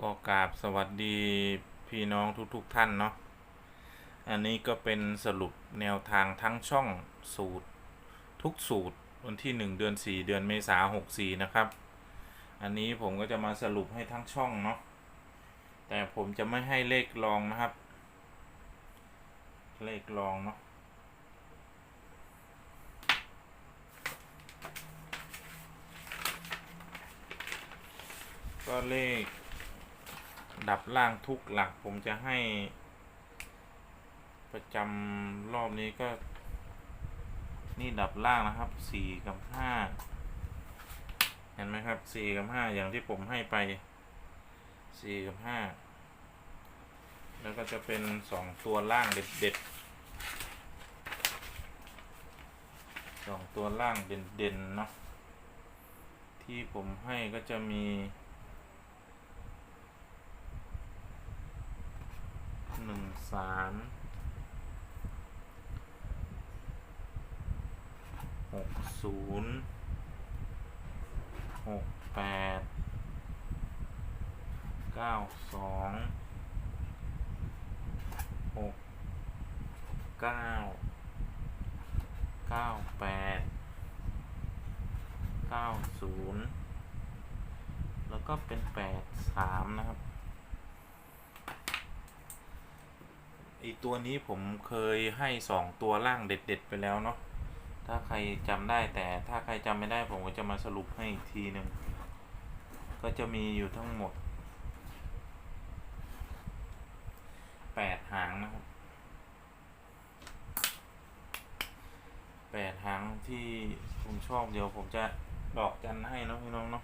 ก็กราบสวัสดีพี่น้องทุกๆทท่านเนาะ อันนี้ก็เป็นสรุปแนวทางทั้งช่องสูตร ทุกสูตรวันที่ 1 เดือน 4 เดือนเมษาหกสี่นะครับ อันนี้ผมก็จะมาสรุปให้ทั้งช่องเนาะ แต่ผมจะไม่ให้เลขรองนะครับ เลขรองเนาะก็เลข ดับล่างทุกหลักผมจะให้ ประจำรอบนี้ก็ นี่ดับล่างนะครับสี่กับห้าเห็นไหมครับสี่กับห้าอย่างที่ผมให้ไปสี่กับห้าแล้วก็จะเป็นสองตัวล่างเด็ดๆสองตัวล่างเด่นๆเนาะที่ผมให้ก็จะมี หนึ่งสามหกศูนย์หกแปดเก้าสองหกเก้าเก้าแปดเก้าศูนย์แล้วก็เป็นแปดสามนะครับ ไอ ตัวนี้ผมเคยให้สองตัวล่างเด็ด ๆ ไปแล้วเนาะ ถ้าใครจำได้แต่ถ้าใครจำไม่ได้ผมก็จะมาสรุปให้อีกทีหนึ่ง ก็จะมีอยู่ทั้งหมดแปดหางนะครับแปดหางที่ผมชอบเดี๋ยวผมจะดอกจันให้นะพี่น้องเนาะ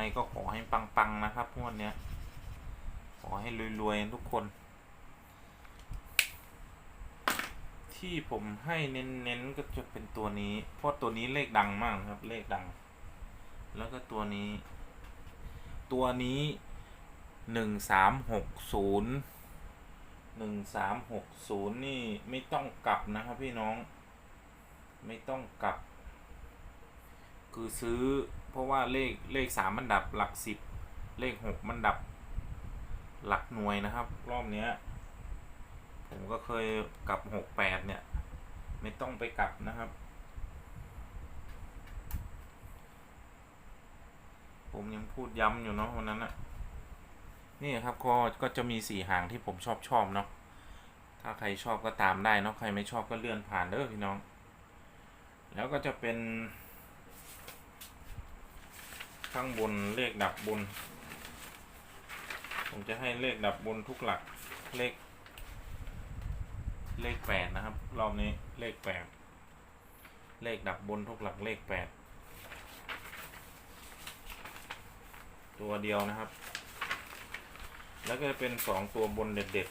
งไงก็ขอให้ปัง ๆ นะครับงวดเนี้ย ขอให้รวย ๆ ทุกคน ที่ผมให้เน้น ๆ ก็จะเป็นตัวนี้ เพราะตัวนี้เลขดังมากครับ เลขดัง แล้วก็ตัวนี้ ตัวนี้หนึ่งสามหกศูนย์หนึ่งสามหกศูนย์นี่ไม่ต้องกลับนะครับพี่น้อง ไม่ต้องกลับ คือซื้อ เพราะว่าเลขเลขสามมันดับหลักสิบเลขหกมันดับหลักหน่วยนะครับ รอบเนี้ย ผมก็เคยกลับหกแปดเนี่ย ไม่ต้องไปกลับนะครับ ผมยังพูดย้ำอยู่เนาะวันนั้นอะนี่ครับก็ก็จะมีสี่หางที่ผมชอบชอบเนาะถ้าใครชอบก็ตามได้เนาะใครไม่ชอบก็เลื่อนผ่านเด้อพี่น้อง แล้วก็จะเป็น ข้างบนเลขดับบน ผมจะให้เลขดับบนทุกหลักเลข เลขแปดนะครับ รอบนี้เลขแปดเลขดับบนทุกหลักเลขแปดตัวเดียวนะครับ แล้วก็จะเป็นสองตัวบนเด็ด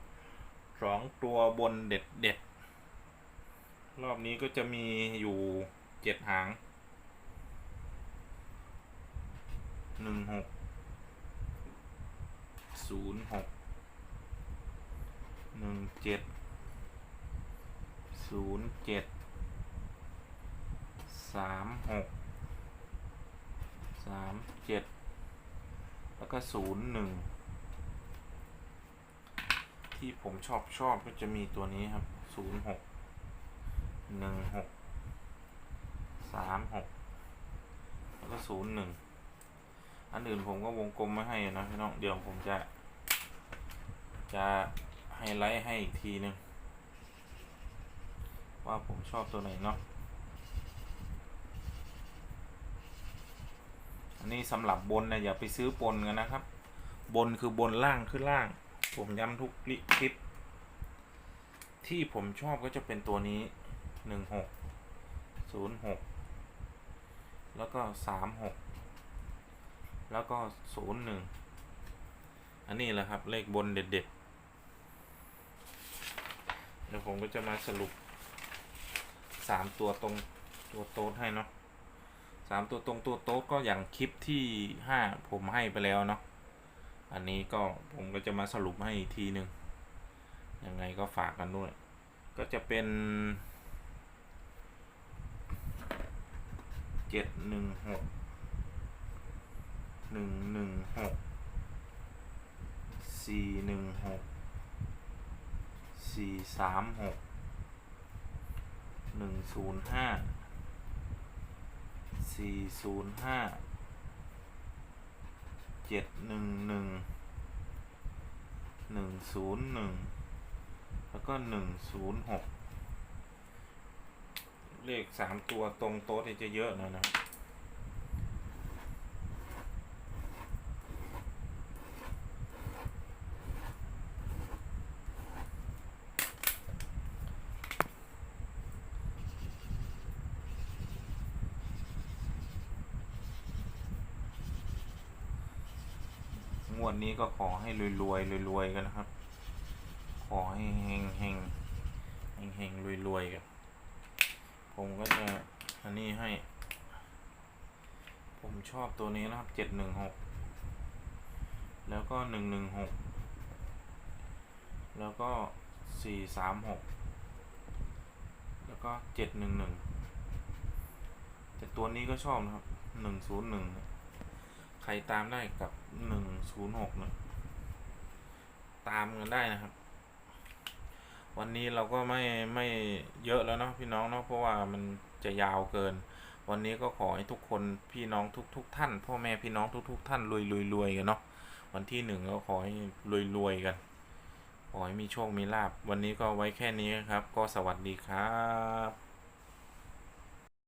ๆสองตัวบนเด็ดๆรอบนี้ก็จะมีอยู่เจ็ดหาง หนึ่งหกศูนย์หกหนึ่งเจ็ดศูนย์เจ็ดสามหกสามเจ็ดแล้วก็ศูนย์หนึ่งที่ผมชอบชอบก็จะมีตัวนี้ครับศูนย์หกหนึ่งหกสามหกแล้วก็ศูนย์หนึ่ง อันอื่นผมก็วงกลมไม่ให้นะพี่น้องเดี๋ยวผมจะ จะไฮไลท์ให้อีกทีหนึ่งว่าผมชอบตัวไหนเนาะอันนี้สำหรับบนนะอย่าไปซื้อปนกันนะครับ บนคือบนล่างคือล่าง ผมย้ำทุกคลิป ที่ผมชอบก็จะเป็นตัวนี้หนึ่งหกศูนย์หกแล้วก็สามหก แล้วก็ศูนย์หนึ่งอันนี้แหละครับ เลขบนเด็ดๆ เดี๋ยวผมก็จะมาสรุปสามตัวตรงตัวโต๊ดให้เนาะสามตัวตรงตัวโต๊ดก็อย่างคลิปที่ห้าผมให้ไปแล้วเนาะ อันนี้ก็ผมก็จะมาสรุปให้อีกทีหนึ่งยังไงก็ฝากกันด้วย ก็จะเป็นเจ็ดหนึ่งหก หนึ่งหนึ่งหกสี่หนึ่งหกสี่สามหกหนึ่งศูนย์ห้าสี่ศูนย์ห้าเจ็ดหนึ่งหนึ่งหนึ่งศูนย์หนึ่งแล้วก็หนึ่งศูนย์หกเลขสามตัวตรงโต๊ะนี่จะเยอะหน่อยนะครับ งวดนี้ก็ขอให้รวยๆรวยๆกันนะครับ ขอให้เฮงเฮงเฮงเฮงรวยๆกันผมก็จะอันนี้ให้ ผมชอบตัวนี้นะครับเจ็ดหนึ่งหกแล้วก็หนึ่งหนึ่งหกแล้วก็สี่สามหกแล้วก็เจ็ดหนึ่งหนึ่งแต่ตัวนี้ก็ชอบนะครับหนึ่งศูนย์หนึ่ง ใครตามได้กับหนึ่งศูนย์หกนะตามกันได้นะครับ วันนี้เราก็ไม่ไม่เยอะแล้วเนาะพี่น้องเนาะเพราะว่ามันจะยาวเกิน วันนี้ก็ขอให้ทุกคนพี่น้องทุกทุกท่าน พ่อแม่พี่น้องทุกทุกท่านรวยรวยรวยกันเนาะวันที่หนึ่งก็ขอให้รวยรวยกันขอให้มีโชคมีลาบวันนี้ก็ไว้แค่นี้ครับ ก็สวัสดีครับ